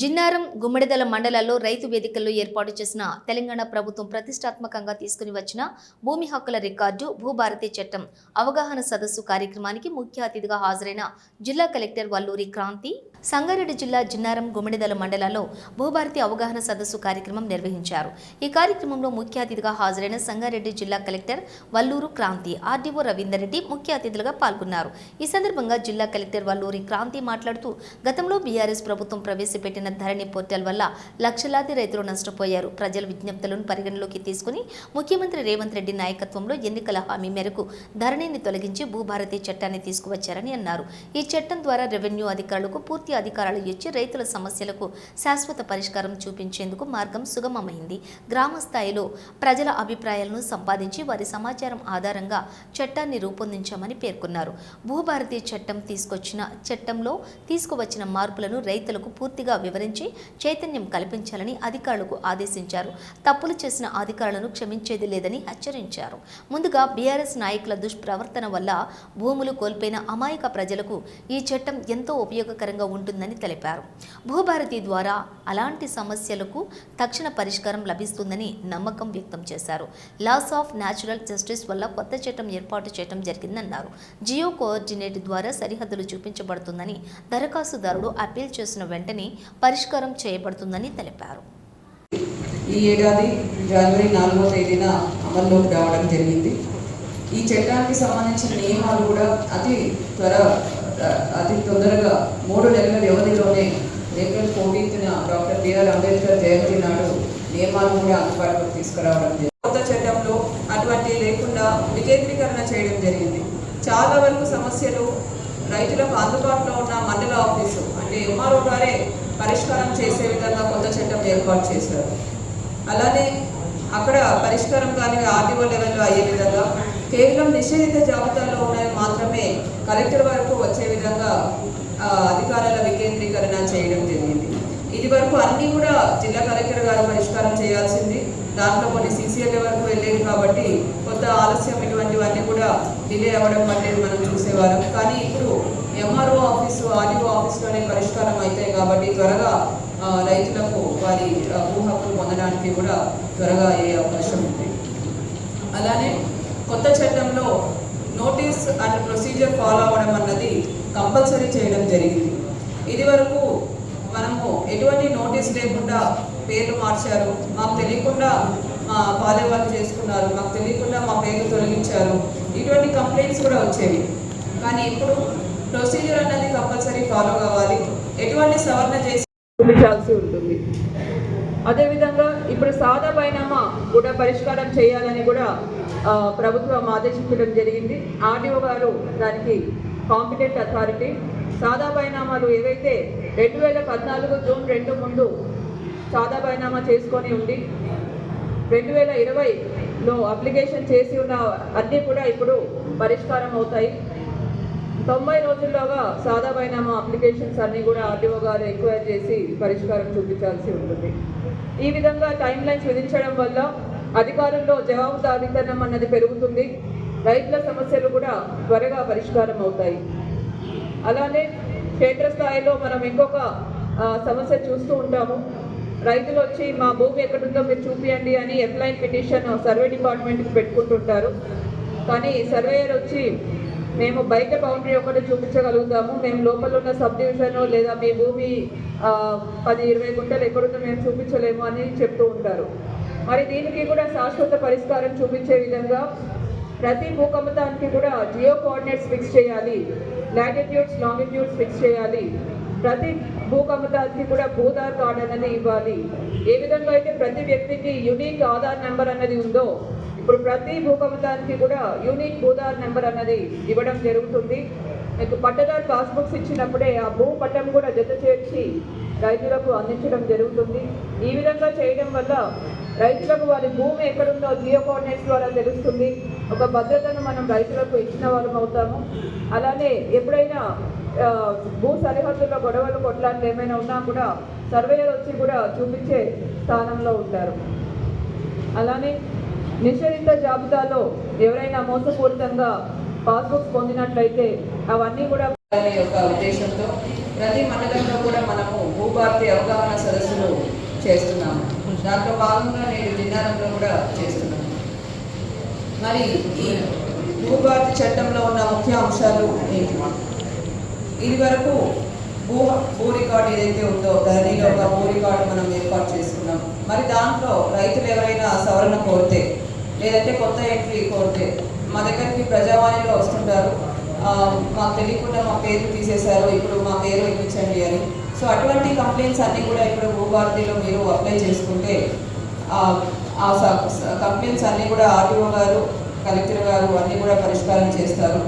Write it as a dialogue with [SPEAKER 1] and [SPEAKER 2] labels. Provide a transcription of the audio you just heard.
[SPEAKER 1] జిన్నారం గుమ్మడిదల మండలాల్లో రైతు వేదికల్లో ఏర్పాటు చేసిన తెలంగాణ ప్రభుత్వం ప్రతిష్టాత్మకంగా తీసుకుని వచ్చిన భూమి హక్కుల రికార్డు భూభారతి చట్టం అవగాహన సదస్సు కార్యక్రమానికి ముఖ్య అతిథిగా హాజరైన జిల్లా కలెక్టర్ వల్లూరి క్రాంతి సంగారెడ్డి జిల్లా జిన్నారం గుమ్మడిదల మండలాల్లో భూభారతి అవగాహన సదస్సు కార్యక్రమం నిర్వహించారు. ఈ కార్యక్రమంలో ముఖ్య అతిథిగా హాజరైన సంగారెడ్డి జిల్లా కలెక్టర్ వల్లూరు క్రాంతి ఆర్డీఓ రవీందర్ రెడ్డి ముఖ్య అతిథులుగా పాల్గొన్నారు. ఈ సందర్భంగా జిల్లా కలెక్టర్ వల్లూరి క్రాంతి మాట్లాడుతూ గతంలో బీఆర్ఎస్ ప్రభుత్వం ప్రవేశపెట్టిన ధరణి పోర్టల్ వల్ల లక్షలాది రైతులు నష్టపోయారు. ప్రజల విజ్ఞప్తులను పరిగణలోకి తీసుకుని ముఖ్యమంత్రి రేవంత్ రెడ్డి నాయకత్వంలో ఎన్నికల హామీ మేరకు ధరణిని తొలగించి భూభారతి చట్టాన్ని తీసుకువచ్చారని అన్నారు. ఈ చట్టం ద్వారా రెవెన్యూ అధికారులకు పూర్తి అధికారాలు ఇచ్చి రైతుల సమస్యలకు శాశ్వత పరిష్కారం చూపించేందుకు మార్గం సుగమమైంది. గ్రామ స్థాయిలో ప్రజల అభిప్రాయాలను సంపాదించి వారి సమాచారం ఆధారంగా చట్టాన్ని రూపొందించామని పేర్కొన్నారు. భూభారతి చట్టం తీసుకొచ్చిన చట్టంలో తీసుకువచ్చిన మార్పులను రైతులకు పూర్తిగా వివరించి చైతన్యం కల్పించాలని అధికారులకు ఆదేశించారు. తప్పులు చేసిన అధికారులను క్షమించేది లేదని హెచ్చరించారు. ముందుగా బీఆర్ఎస్ నాయకుల దుష్ప్రవర్తన వల్ల భూములు కోల్పోయిన అమాయక ప్రజలకు ఈ చట్టం ఎంతో ఉపయోగకరంగా ఉంటుందని తెలిపారు. భూభారతి ద్వారా అలాంటి సమస్యలకు తక్షణ పరిష్కారం లభిస్తుందని నమ్మకం వ్యక్తం చేశారు. లాస్ ఆఫ్ న్యాచురల్ జస్టిస్ వల్ల కొత్త చట్టం ఏర్పాటు చేయడం జరిగిందన్నారు. జియో కోఆర్డినేట్ ద్వారా సరిహద్దులు చూపించబడుతుందని దరఖాస్తుదారుడు అప్పీల్ చేసిన వెంటనే పరిష్కారం చేయబడుతుందని తెలిపారు.
[SPEAKER 2] ఈ ఏడాది జనవరి నాలుగో తేదీన అమల్లోకి రావడం జరిగింది. ఈ చట్టానికి సంబంధించిన నియమాలు కూడా అతి త్వర అతి తొందరగా మూడు నెలల వ్యవధిలోనే April ఫోర్టీన్త్న doctor B R Ambedkar Jayanti నాడు నియమాలు కూడా అందుబాటులోకి తీసుకురావడం జరిగింది. కొత్త చట్టంలో అటువంటి లేకుండా వికేంద్రీకరణ చేయడం జరిగింది. చాలా వరకు సమస్యలు రైతులకు అందుబాటులో ఉన్న మండల ఆఫీసు అంటే ఎంఆర్ఓ గారే పరిష్కారం చేసే విధంగా కొత్త చట్టం ఏర్పాటు చేశారు. అలానే అక్కడ పరిష్కారం కాని ఆర్టీఓ లెవెల్లో అయ్యే విధంగా కేవలం నిషేధిత జాబితాలో ఉన్నవి మాత్రమే కలెక్టర్ వరకు వచ్చే విధంగా ఆ, అధికారాల వికేంద్రీకరణ చేయడం జరిగింది. ఇది వరకు అన్నీ కూడా జిల్లా కలెక్టర్ గారు పరిష్కారం చేయాల్సింది. దాంట్లో కొన్ని సీసీఎల్ వరకు వెళ్ళేది కాబట్టి కొంత ఆలస్యం ఇటువంటివన్నీ కూడా డిలే అవ్వడం వంటివి మనం చూసేవారం కానీ ఇప్పుడు ఎంఆర్ఓ ఆఫీసు ఆర్డీఓ ఆఫీసులోనే పరిష్కారం అవుతాయి కాబట్టి త్వరగా రైతులకు వారి ఆ, భూ హక్కులు పొందడానికి కూడా త్వరగా అయ్యే అవకాశం ఉంది. అలానే కొత్త చట్టంలో నోటీస్ అండ్ ప్రొసీజర్ ఫాలో అవ్వడం అన్నది కంపల్సరీ చేయడం జరిగింది. ఇది వరకు మనము ఎటువంటి నోటీస్ లేకుండా పేర్లు మార్చారు మాకు తెలియకుండా మా పాలే వాళ్ళు చేసుకున్నారు మాకు తెలియకుండా మా పేర్లు తొలగించారు ఇటువంటి కంప్లైంట్స్ కూడా వచ్చేవి. కానీ ఇప్పుడు ప్రొసీజర్ అనేది కంపల్సరీ ఫాలో కావాలి. ఎటువంటి సవరణ చేసి చూపించాల్సి ఉంటుంది. అదేవిధంగా ఇప్పుడు సాదా బైనామా కూడా పరిష్కారం చేయాలని కూడా ప్రభుత్వం ఆదేశించడం జరిగింది. ఆర్డీఓ గారు దానికి కాంపిటెంట్ అథారిటీ సాదా బైనామాలు ఏవైతే రెండు వేల పద్నాలుగు జూన్ రెండు ముందు సాదా బైనామా చేసుకొని ఉంది రెండు వేల ఇరవైలో అప్లికేషన్ చేసి ఉన్న అన్నీ కూడా ఇప్పుడు పరిష్కారం అవుతాయి. తొంభై రోజుల్లోగా సాదా బైనామా అప్లికేషన్స్ అన్నీ కూడా ఆర్డీఓ గారు ఎంక్వైరీ చేసి పరిష్కారం చూపించాల్సి ఉంటుంది. ఈ విధంగా టైం లైన్స్ విధించడం వల్ల అధికారుల్లో జవాబుదారీతనం అన్నది పెరుగుతుంది. రైతుల సమస్యలు కూడా త్వరగా పరిష్కారం అవుతాయి. అలానే క్షేత్రస్థాయిలో మనం ఇంకొక సమస్య చూస్తూ ఉంటాము. రైతులు వచ్చి మా భూమి ఎక్కడుందో మీరు చూపియండి అని ఎఫ్లైన్ పిటిషన్ సర్వే డిపార్ట్మెంట్కి పెట్టుకుంటుంటారు. కానీ సర్వేయర్ వచ్చి మేము బయట బౌండరీ ఒకటి చూపించగలుగుతాము. మేము లోపల ఉన్న సబ్ డివిజన్ లేదా మీ భూమి పది ఇరవై గుంటలు ఎక్కడుందో మేము చూపించలేము అని చెప్తూ ఉంటారు. మరి దీనికి కూడా శాశ్వత పరిష్కారం చూపించే విధంగా ప్రతి భూకంపతానికి కూడా జియో కోఆర్డినేట్స్ ఫిక్స్ చేయాలి. లాటిట్యూడ్స్ లాంగిట్యూడ్స్ ఫిక్స్ చేయాలి. ప్రతి భూకంపతానికి కూడా భూధార్ కార్డ్ అనేది ఇవ్వాలి. ఏ విధంగా అయితే ప్రతి వ్యక్తికి యునీక్ ఆధార్ నెంబర్ అన్నది ఉందో ఇప్పుడు ప్రతి భూకంపానికి కూడా యూనిక్ భూదార్ నెంబర్ అన్నది ఇవ్వడం జరుగుతుంది. మీకు పట్టదారు పాస్బుక్స్ ఇచ్చినప్పుడే ఆ భూ పట్టం కూడా జత చేర్చి రైతులకు అందించడం జరుగుతుంది. ఈ విధంగా చేయడం వల్ల రైతులకు వారి భూమి ఎక్కడుందో జియో కోఆర్డినేట్స్ ద్వారా తెలుస్తుంది. ఒక భద్రతను మనం రైతులకు ఇచ్చిన వాళ్ళం అవుతాము. అలానే ఎప్పుడైనా భూ సరిహద్దుల్లో గొడవలు కొట్లాంటి ఏమైనా ఉన్నా కూడా సర్వేయర్ వచ్చి కూడా చూపించే స్థానంలో ఉంటారు. అలానే నిషేధిత జాబితాలో ఎవరైనా మోసపూరితంగా పాస్బుక్స్ పొందినట్లయితే అవన్నీ కూడా యొక్క ఉద్దేశంతో ప్రతి మండలంలో కూడా మనము భూభారతి అవగాహన సదస్సులు చేస్తున్నాము. దాంట్లో భాగంగా నేను జిన్నారంలో కూడా చేస్తున్నాను మరి ఈ భూభారతి చట్టంలో ఉన్న ముఖ్య అంశాలు ఏంటి? ఇది వరకు భూ భూ రికార్డు ఏదైతే ఉందో ధరణిలో ఒక భూ రికార్డు మనం ఏర్పాటు చేసుకున్నాం. మరి దాంట్లో రైతులు ఎవరైనా సవరణ కోరితే లేదంటే కొత్త ఎంట్రీ కోరితే మా దగ్గరికి ప్రజావాణిలో వస్తుంటారు. మాకు తెలియకుండా మా పేరు తీసేశారు ఇప్పుడు మా పేరు ఇప్పించండి అని. సో అటువంటి కంప్లైంట్స్ అన్నీ కూడా ఇప్పుడు భూభారతిలో మీరు అప్లై చేసుకుంటే ఆ, ఆ కంప్లైంట్స్ అన్నీ కూడా ఆర్టీఓ గారు కలెక్టర్ గారు అన్నీ కూడా పరిష్కారం చేస్తారు.